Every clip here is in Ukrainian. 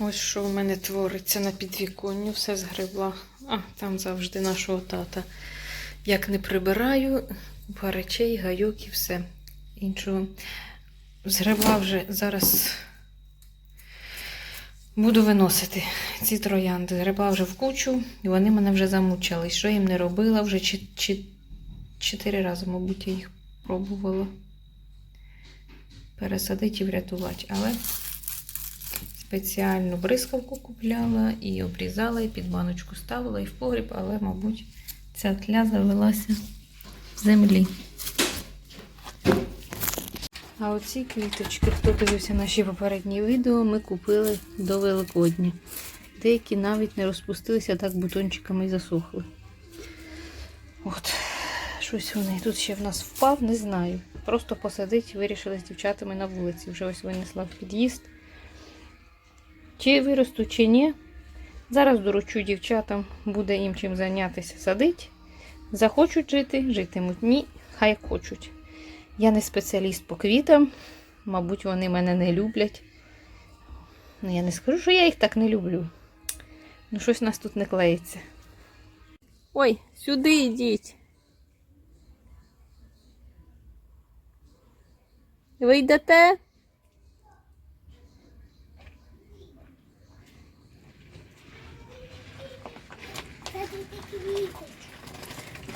Ось що в мене твориться на підвіконні, все згребла. А, там завжди нашого тата. Як не прибираю, купа речей, гайок і все. Іншого. Згребла вже зараз буду виносити ці троянди. Згребла вже в кучу, і вони мене вже замучили. Що їм не робила, вже чи, чи, чотири рази, мабуть, я їх пробувала пересадити і врятувати. Але спеціальну бризкавку купляла і обрізала, і під баночку ставила, і в погріб, але, мабуть, ця тля завелася в землі. А оці квіточки, хто дивився наші попередні відео, ми купили до Великодня. Деякі навіть не розпустилися, так бутончиками і засохли. От, щось вони тут ще в нас впав, не знаю. Просто посадить, вирішили з дівчатами на вулиці. Вже ось винесла в під'їзд. Чи виросту, чи ні. Зараз доручу дівчатам, буде їм чим зайнятися, садить. Захочуть жити, житимуть. Ні, хай хочуть. Я не спеціаліст по квітам. Мабуть, вони мене не люблять. Ну, я не скажу, що я їх так не люблю. Ну, щось у нас тут не клеїться. Ой, сюди йдіть. Ви йдете?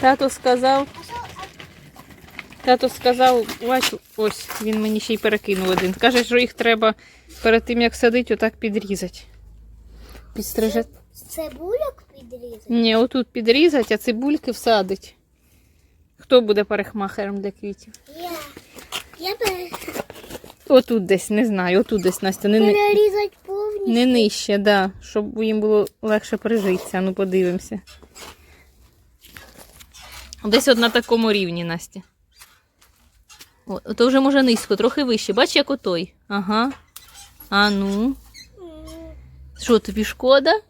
Тато сказав. Тато сказав, бач, ось він мені ще й перекинув один. Каже, що їх треба перед тим, як садити, отак підрізати. Підстрижати. Цибульок підрізати? Ні, отут підрізати, а цибульки всадить. Хто буде парикмахером для квітів? Я. Я би Отут десь, не знаю, отут десь Настя. Не, перерізати повністю. не нижче, да, щоб їм було легше прижитися. Ну, подивимося. Десь от на такому рівні, Настя. О, то вже може низько, трохи вище. Бач, як отой. Ага. А ну. Що тобі шкода?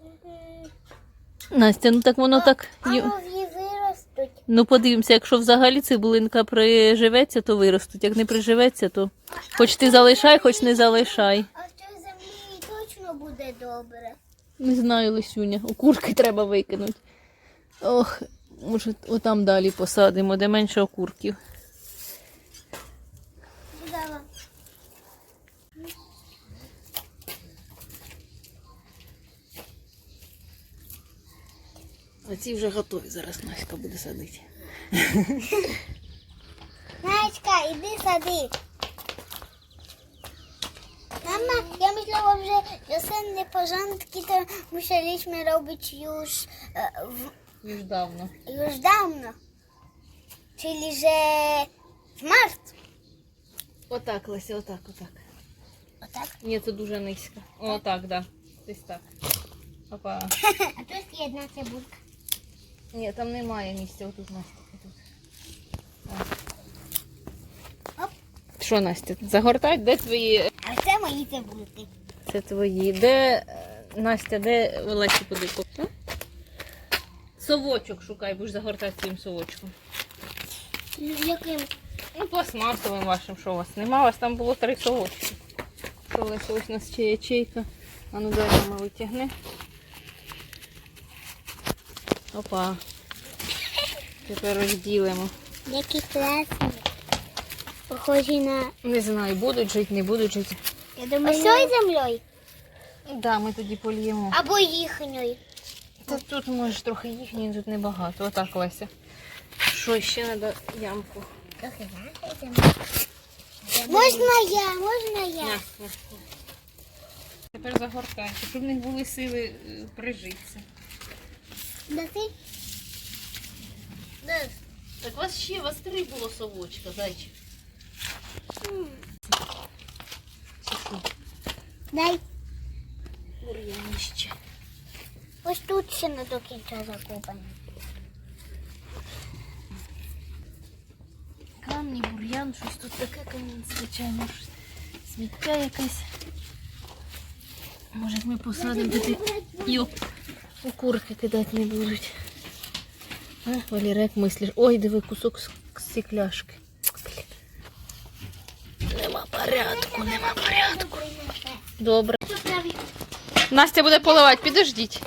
Настя, ну так воно так. Виростуть. Ну, подивимося, якщо взагалі цибулинка приживеться, то виростуть. Як не приживеться, то хоч ти залишай, хоч не залишай. А в цій землі точно буде добре. Не знаю, Лисюня. Окурки треба викинути. Ох, може, отам далі посадимо, де менше окурків. Дала. Оці вже готові, зараз Наська буде садити. Наечка, іди сади. Mama, ja myślałam, że wiosenne porządki to musieliśmy robić już, e, w, Już już dawno. Czyli, że w marcu. Отак, Леся, отак, отак. O tak? Ні, це дуже низько. Отак, так. Да. Десь так. Опа. A tu jest jedna cebulka. Ні, там немає місця, отут Настя. Отут. Оп. Що, Настя, загортать? Де твої A це мої cebulki. Це твої. Де е, Настя, де Олесі куди купити? Совочок шукай, будеш загортати своїм совочком. Яким? Ну, пластмасовим вашим, що у вас нема. У вас там було три совочки. Що Олеся, ось у нас ще ячейка. А ну дай мама витягни. Опа. Тепер розділимо. Які класні. Похожі на... Не знаю, будуть жити, не будуть жити. Я думаю, Ось цією землею? Да, ми тоді польємо. Або їхньою. Та тут може трохи їхньої, тут небагато. Отак, Леся. Що ще треба ямку? Можна я, можна я. На, на. Тепер загортайте, щоб в них були сили е, прижитися. Да ти? Да. Так у вас ще у вас три було совочка, зайчик. Дай. Бур'янище. Ось тут ще не до кінця закопано. Камні, бур'ян, щось тут таке камінь, звичайно. щось. Сміття якесь. Може ми посадимо туди і окурки кидати не будуть. А, Валерек мислиш. Ой, диви, кусок стекляшки. Нема порядку, нема порядку. Добре. Настя буде поливати, підождіть.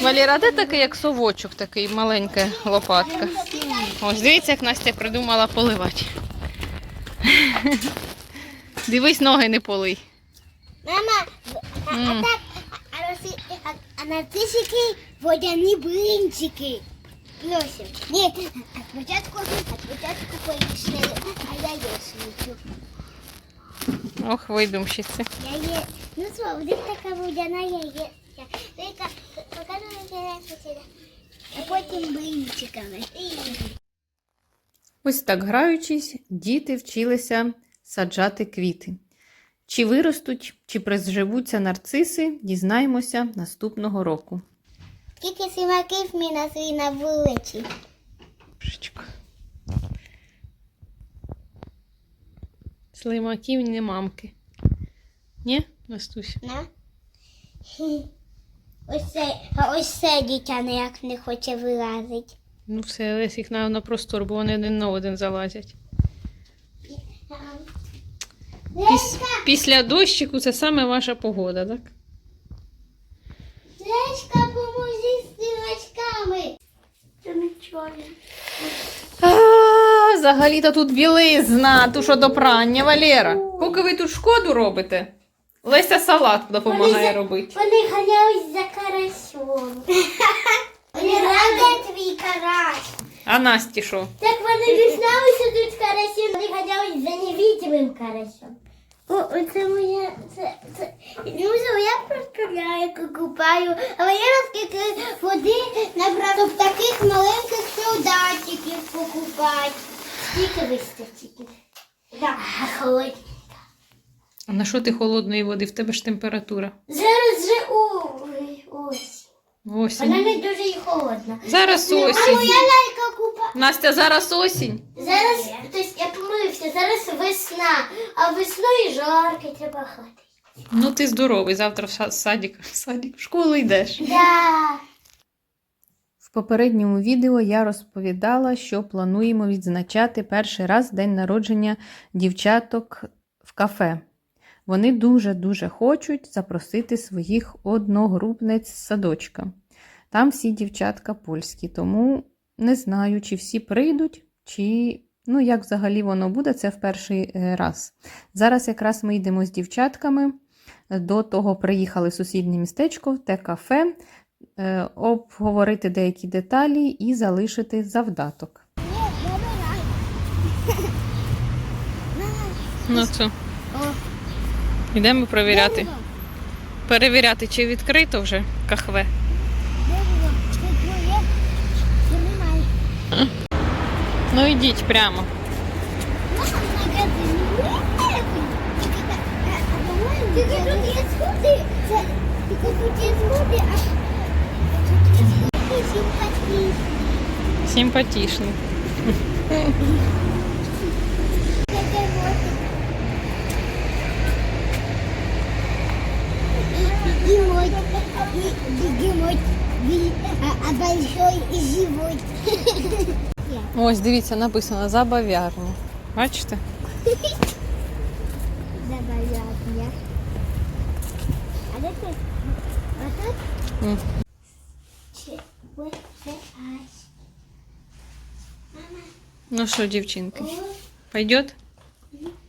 Валіра, де такий, як совочок, такий маленька лопатка. Ось дивіться, як Настя придумала поливати. Дивись, ноги не полий. Мама, а, так, а, а, а, а на тисяки водяні блинчики. Просим. Ні, а спочатку, спочатку поїшли, а я яєчницю. Ох, видумщиці. Я є, ну буде така водяна я хотіла. А потім блинчиками. Ось так граючись, діти вчилися саджати квіти. Чи виростуть, чи приживуться нарциси, дізнаємося наступного року. Скільки сімаків ми на свій на вулиці? Слимаків не мамки. Ні, Настусь? На. Ось це, а ось це дитя ніяк не хоче вилазити. Ну все, Лесь їх на, на простор, бо вони один на один залазять. Піс, після дощику це саме ваша погода, так? Лешка, поможи з силачками. Це нічого. А, взагалі-то тут білизна, ту що до прання, Валера. Поки ви тут шкоду робите, Леся салат допомагає робити. Вони ганялись за карасьом. Раде твій карась. А Насті що? Так вони дізналися тут карасів, вони ганялись за невидимим карасем. О, оце моя, це, це, ну що, я просто ляйку купаю, але я наскільки води набрав, щоб таких маленьких солдатиків покупати. Скільки вистачить? Так, холодні. А на що ти холодної води? В тебе ж температура. Зараз же ось. Вона не дуже і холодна. Зараз осінь. А осінь. моя лайка купа. Настя, зараз осінь. Зараз, тобто я помилився, зараз весна, а весною жарко, треба хати. Ну ти здоровий, завтра в са- садик, в садик, в школу йдеш. Да. В попередньому відео я розповідала, що плануємо відзначати перший раз день народження дівчаток в кафе. Вони дуже-дуже хочуть запросити своїх одногрупниць з садочка. Там всі дівчатка польські, тому не знаю, чи всі прийдуть, чи ну, як взагалі воно буде, це в перший е, раз. Зараз якраз ми йдемо з дівчатками. До того приїхали в сусіднє містечко, в те кафе, е, обговорити деякі деталі і залишити завдаток. Ну це. Йдемо перевіряти. Перевіряти, чи відкрито вже кахве. Ну йдіть прямо. Тільки тут є сходи. Це тільки тут є сходи, а симпатичні. Симпатичний. Бегемот, бегемот, а, большой живот. Ось, дивіться, написано забав'ярня. Бачите? Забавляет А де ти? А тут? М. Це ась. Ну що, дівчинки, О, пойдет?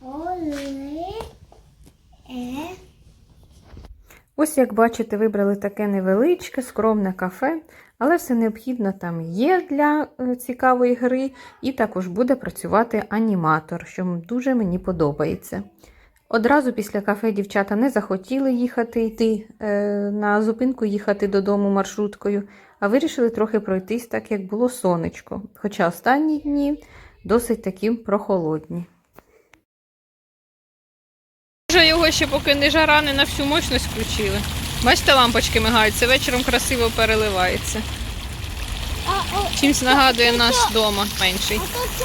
оле, е. Ось, як бачите, вибрали таке невеличке, скромне кафе, але все необхідно там є для е, цікавої гри, і також буде працювати аніматор, що дуже мені подобається. Одразу після кафе дівчата не захотіли їхати йти е, на зупинку, їхати додому маршруткою, а вирішили трохи пройтись, так як було сонечко. Хоча останні дні досить такі прохолодні. Може, його ще поки не жара, не на всю мощність включили. Бачите, лампочки мигають, це вечором красиво переливається. Чимсь нагадує наш дома менший. А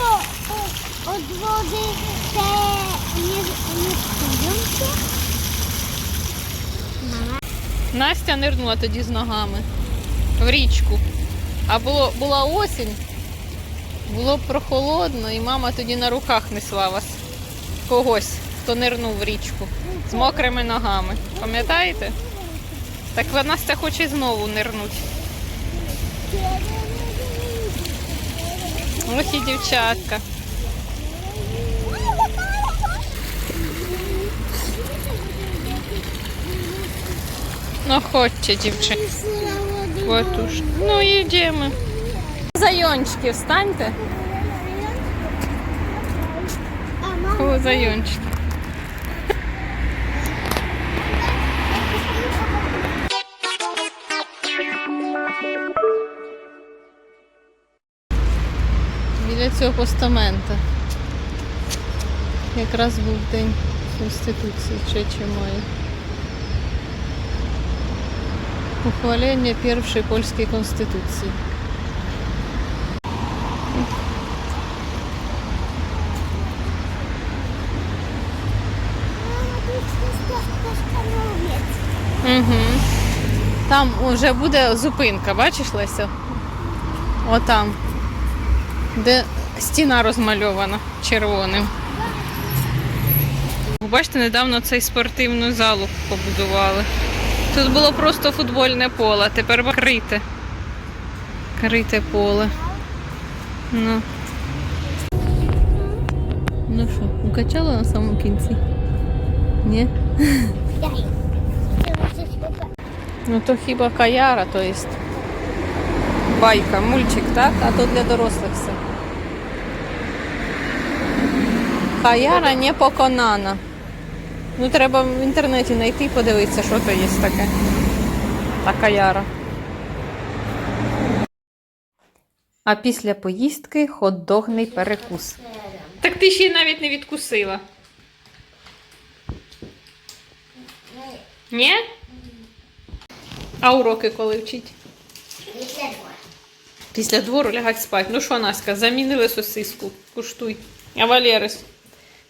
то води це. Настя нирнула тоді з ногами в річку. А було, була осінь, було прохолодно, і мама тоді на руках несла вас когось. хто нирнув в річку з мокрими ногами. Пам'ятаєте? Так Настя хоче знову нирнути. Ось і дівчатка. Ну, хоче дівчинка. Ну, йдемо. Зайончики, встаньте. Зайончики. Біля цього постамента. Якраз був день Конституції, чи має. Ухвалення першої польської конституції. Угу. Там вже буде зупинка, бачиш, Леся? Отам. Де стіна розмальована червоним. Бачите, недавно цей спортивну залу побудували. Тут було просто футбольне поле, тепер крите. Крите поле. Ну. Ну що, укачала на самому кінці? Ні? Ну то хіба каяра, то есть байка, мультик, так? А то для дорослих все. Каяра не поконана. Ну треба в інтернеті знайти і подивитися, що то є таке. Та каяра. А після поїздки хот-догний перекус. Так ти ще й навіть не відкусила. Ні? А уроки коли вчить? Після двору лягать спать. Ну що, Наська, замінили сосиску. Куштуй. А Валерис,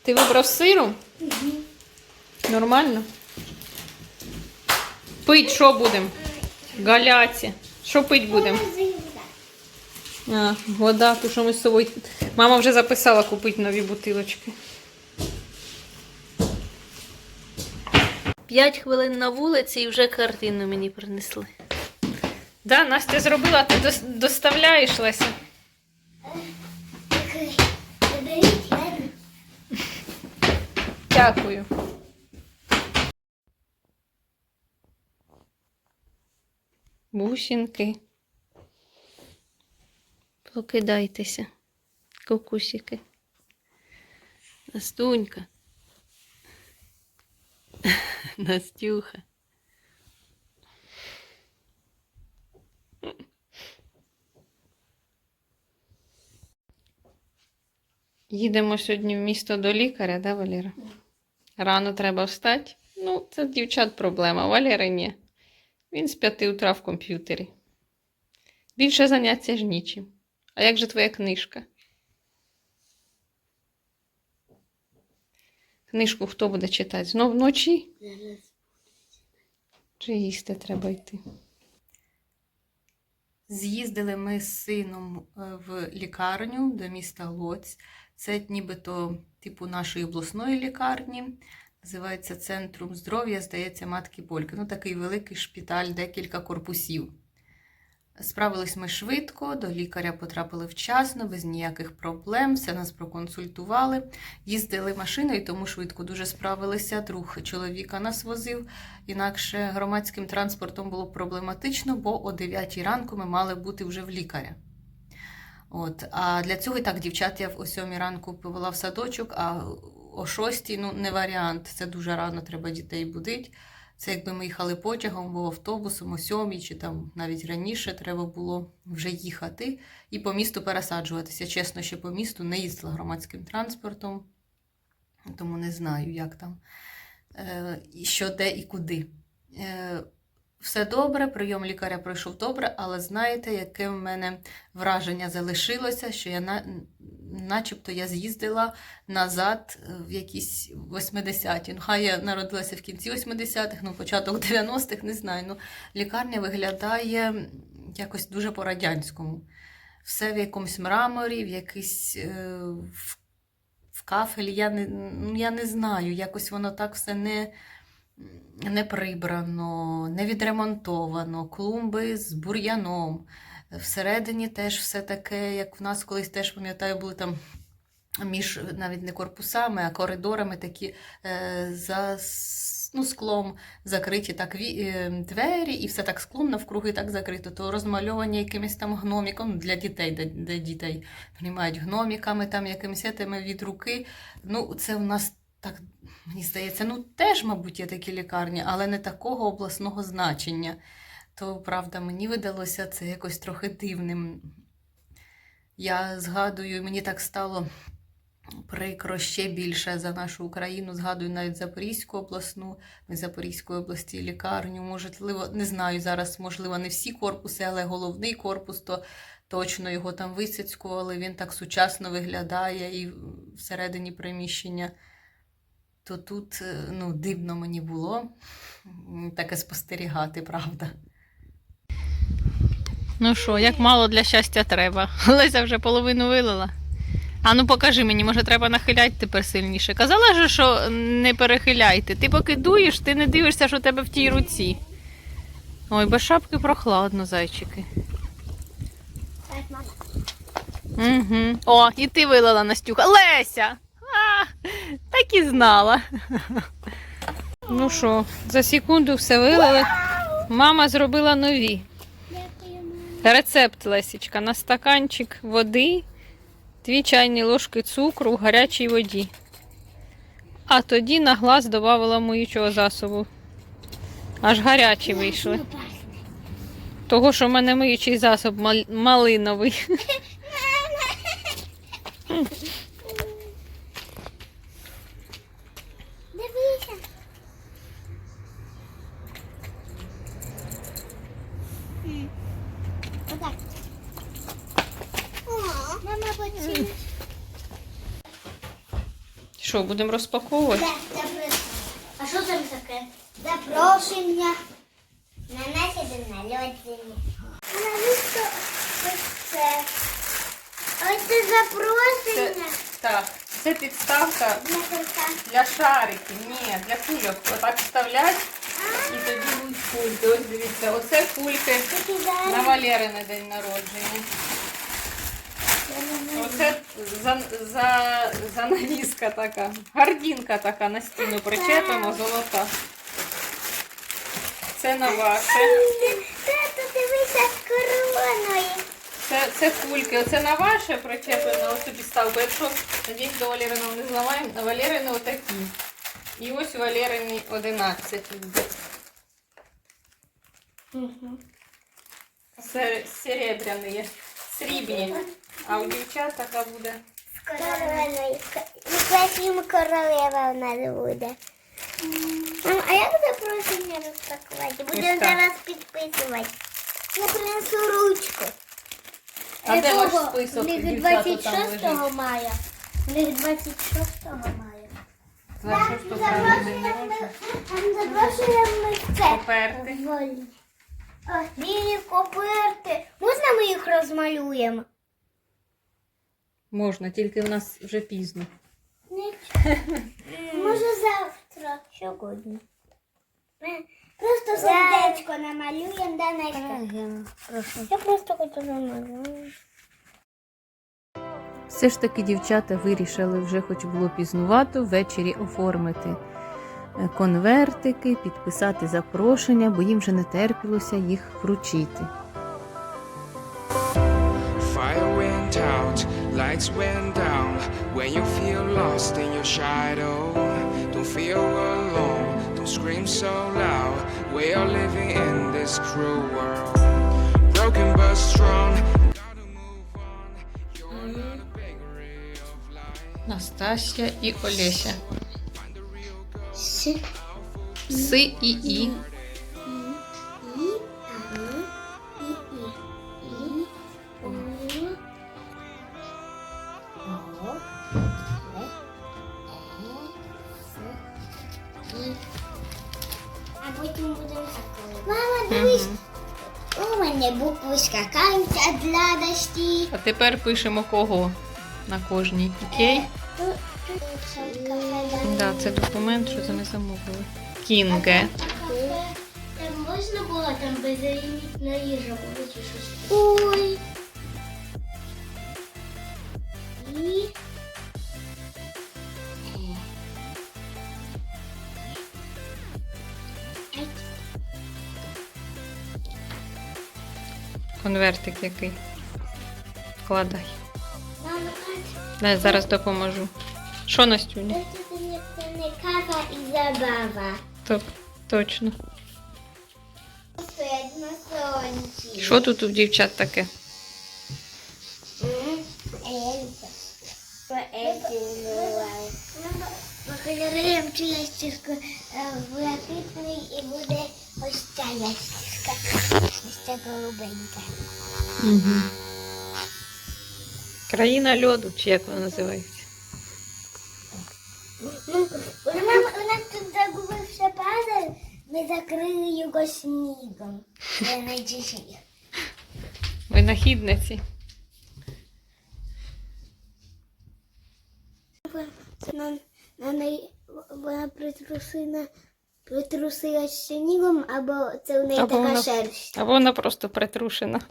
ти вибрав з сиром? Нормально? Пить що будемо? Галяці. Що пить будемо? А, вода, ту, що ми з собою. Мама вже записала купити нові бутилочки. П'ять хвилин на вулиці і вже картину мені принесли. Да, Настя зробила, ти доставляєш Леся. Дякую. Бусинки. Покидайтеся, кокусики. Настунька. Настюха. Їдемо сьогодні в місто до лікаря, да, Валера? Рано треба встати. Ну, це дівчат проблема. Валери ні. Він з п'яти утра в комп'ютері. Більше заняття ж нічим. А як же твоя книжка? Книжку хто буде читати? Знов вночі? Чи їсти треба йти? З'їздили ми з сином е, в лікарню до міста Лоць. Це нібито типу нашої обласної лікарні. Називається Центром здоров'я, здається, матки Польки. Ну, такий великий шпиталь, декілька корпусів. Справились ми швидко, до лікаря потрапили вчасно, без ніяких проблем, все нас проконсультували. Їздили машиною, тому швидко дуже справилися. Друг чоловіка нас возив. Інакше громадським транспортом було проблематично, бо о 9 ранку ми мали бути вже в лікаря. От. А для цього і так дівчат я о 7 ранку повела в садочок, а о 6 ну, не варіант. Це дуже рано треба дітей будити. Це якби ми їхали потягом або автобусом о 7 чи там навіть раніше треба було вже їхати і по місту пересаджуватися. Чесно, ще по місту не їздила громадським транспортом, тому не знаю, як там, е, що де і куди. Все добре, прийом лікаря пройшов добре, але знаєте, яке в мене враження залишилося, що я на, начебто я з'їздила назад е, в якісь 80-ті. Ну, хай я народилася в кінці 80-х, ну початок 90-х, не знаю. Ну, лікарня виглядає якось дуже по-радянському. Все в якомусь мраморі, в якийсь е, в, кафель, я не, ну, я не знаю, якось воно так все не, не прибрано, не відремонтовано, клумби з бур'яном. Всередині теж все таке, як в нас колись теж пам'ятаю, були там між навіть не корпусами, а коридорами такі е, за ну, склом закриті так ві- е, двері, і все так склом навкруги так закрито, то розмальовані якимось там гноміком для дітей, де, де дітей приймають гноміками, там якимось етими від руки. Ну, це в нас так, мені здається, ну теж, мабуть, є такі лікарні, але не такого обласного значення. То, правда, мені видалося це якось трохи дивним. Я згадую, мені так стало прикро ще більше за нашу Україну. Згадую навіть Запорізьку обласну, ми Запорізької області лікарню. Можливо, не знаю зараз, можливо, не всі корпуси, але головний корпус, то точно його там висяцькували. Він так сучасно виглядає і всередині приміщення. То тут е, ну, дивно мені було таке спостерігати, правда. Ну що, як мало для щастя треба. Леся вже половину вилила. А ну покажи мені, може треба нахиляти тепер сильніше. Казала же, що не перехиляйте. Ти поки дуєш, ти не дивишся, що у тебе в тій руці. Ой, без шапки прохладно, зайчики. Угу. О, і ти вилила Настюха. Леся! Так і знала. Ну що, за секунду все вилили. Мама зробила нові. Рецепт Лесічка на стаканчик води, дві чайні ложки цукру в гарячій воді. А тоді на глаз додавала моючого засобу. Аж гарячі вийшли. Того, що в мене миючий засоб мал- малиновий. Дивися. М. Отак. О, Мама, почини. Що, будемо розпаковувати? А що там таке? Запрошення на день народження. Навіщо ось це? Ось це запрошення. так, це підставка Для шариків. Ні, для кульок. Отак вставлять і тоді будуть кульки. Ось дивіться, оце кульки на зараз. Валерини день народження. Оце за, за, занавіска така. Гардінка така на стіну причепимо, золота. Це на ваше. Тато, дивися з короною. Це, це кульки. Оце на ваше причеплено оцю підставку. Якщо надіюсь, до Валерина не зламаємо, а Валерини отакі. І ось у Валерини 11 буде. Сер- Серебряні, срібні. А у дівчат така буде. З короною. Якась королева в нас буде. Мам, а як запрошення розпакувати? Будемо зараз підписувати. Я принесу ручку. А де ваш Якого? список У них дівчат там 26 мая. У них 26 мая. За що ж тут правильно день запрошуємо ми це. Поперти. Вольні. Білі коперти. Можна ми їх розмалюємо? Можна, тільки в нас вже пізно. Може завтра. Сьогодні. Просто сердечко намалюємо, да, Настя? Я просто хочу намалювати. Все ж таки дівчата вирішили вже, хоч було пізнувато, ввечері оформити конвертики, підписати запрошення, бо їм вже не терпілося їх вручити. Fire went out, lights went down. When you feel lost in your shadow, don't feel alone, don't scream so loud. We are living in this cruel world. Broken but strong, gotta move on. You're not a bakery of life. Настасія і Олеся. Find the. С. Си і І. А, е, е, потім будемо. Мама, дивись, у мене букви скаканця для дощі. А тепер пишемо кого на кожній. Окей? Да, це документ, що вони замовили. Кінге. Там можна було там безлімітна їжа було чи щось? Ой. І... Конвертик який. Вкладай. Дай зараз допоможу. Що Настюня? це не, кава і забава. Так, точно. Стоять на сонці. Що тут у дівчат таке? Ельза. Покольоруємо цю ящичку і буде ось ця ящичка. Ось ця голубенька. Угу. Країна льоду, чи як вона називається? Ну, у нас, у нас тут загубився пазл, ми закрили його снігом. Я найчищий. Винахідниці. На, на неї вона притрусила, притрусилась снігом, або це у неї Або така вона- шерсть. Або вона просто притрушена.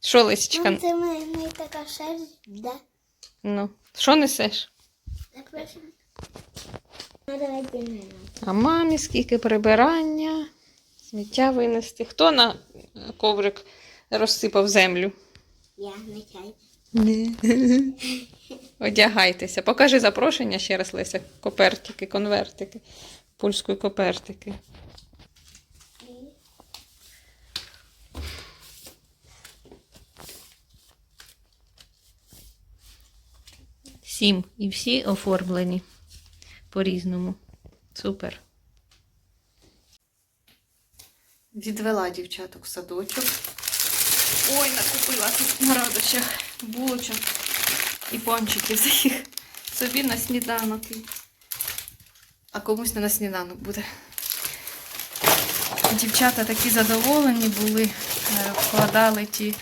Що, Лисичка? Ну, це в неї така шерсть, да. Ну, що несеш? А мамі скільки прибирання, сміття винести. Хто на коврик розсипав землю? Я нечай. Одягайтеся. Покажи запрошення ще раз, Леся. Копертики, конвертики. Польської копертики. Сім. І всі оформлені по-різному. Супер. Відвела дівчаток в садочок. Ой, накупила тут на радощах булочок і пончиків з їх собі на сніданок. А комусь не на сніданок буде. Дівчата такі задоволені були, е, вкладали ті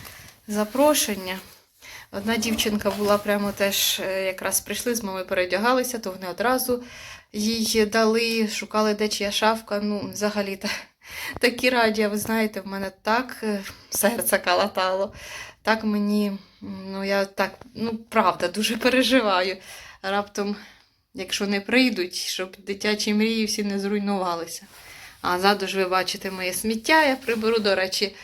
запрошення. Одна дівчинка була прямо теж, е, якраз прийшли з мамою передягалися, то вони одразу їй дали, шукали, де чия шафка. Ну, взагалі та, такі раді, ви знаєте, в мене так е, серце калатало. Так мені, ну я так, ну правда, дуже переживаю. Раптом, якщо не прийдуть, щоб дитячі мрії всі не зруйнувалися. А ззаду ж ви бачите моє сміття, я приберу, до речі,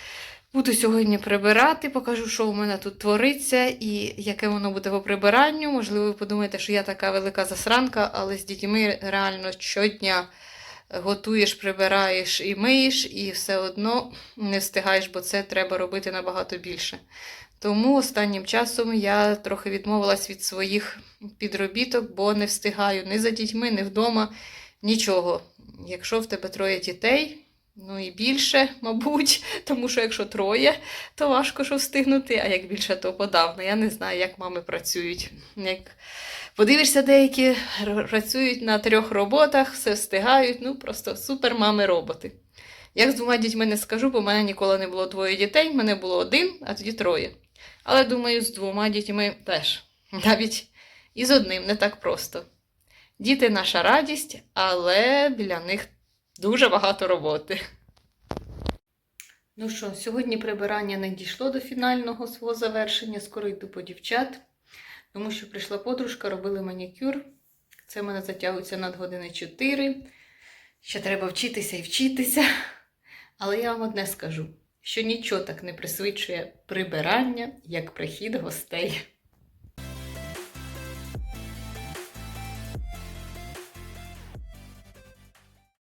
буду сьогодні прибирати, покажу, що у мене тут твориться і яке воно буде по прибиранню. Можливо, ви подумаєте, що я така велика засранка, але з дітьми реально щодня готуєш, прибираєш і миєш, і все одно не встигаєш, бо це треба робити набагато більше. Тому останнім часом я трохи відмовилась від своїх підробіток, бо не встигаю ні за дітьми, ні вдома, нічого. Якщо в тебе троє дітей, ну і більше, мабуть, тому що якщо троє, то важко що встигнути, а як більше, то подавно. Я не знаю, як мами працюють. Як подивишся, деякі працюють на трьох роботах, все встигають, ну просто супер мами роботи. Як з двома дітьми не скажу, бо в мене ніколи не було двоє дітей, в мене було один, а тоді троє. Але думаю, з двома дітьми теж. Навіть і з одним не так просто. Діти наша радість, але для них дуже багато роботи. Ну що, сьогодні прибирання не дійшло до фінального свого завершення. Скоро йду по дівчат, тому що прийшла подружка, робили манікюр. Це в мене затягується над години 4. Ще треба вчитися і вчитися. Але я вам одне скажу: що нічого так не присвідчує прибирання, як прихід гостей.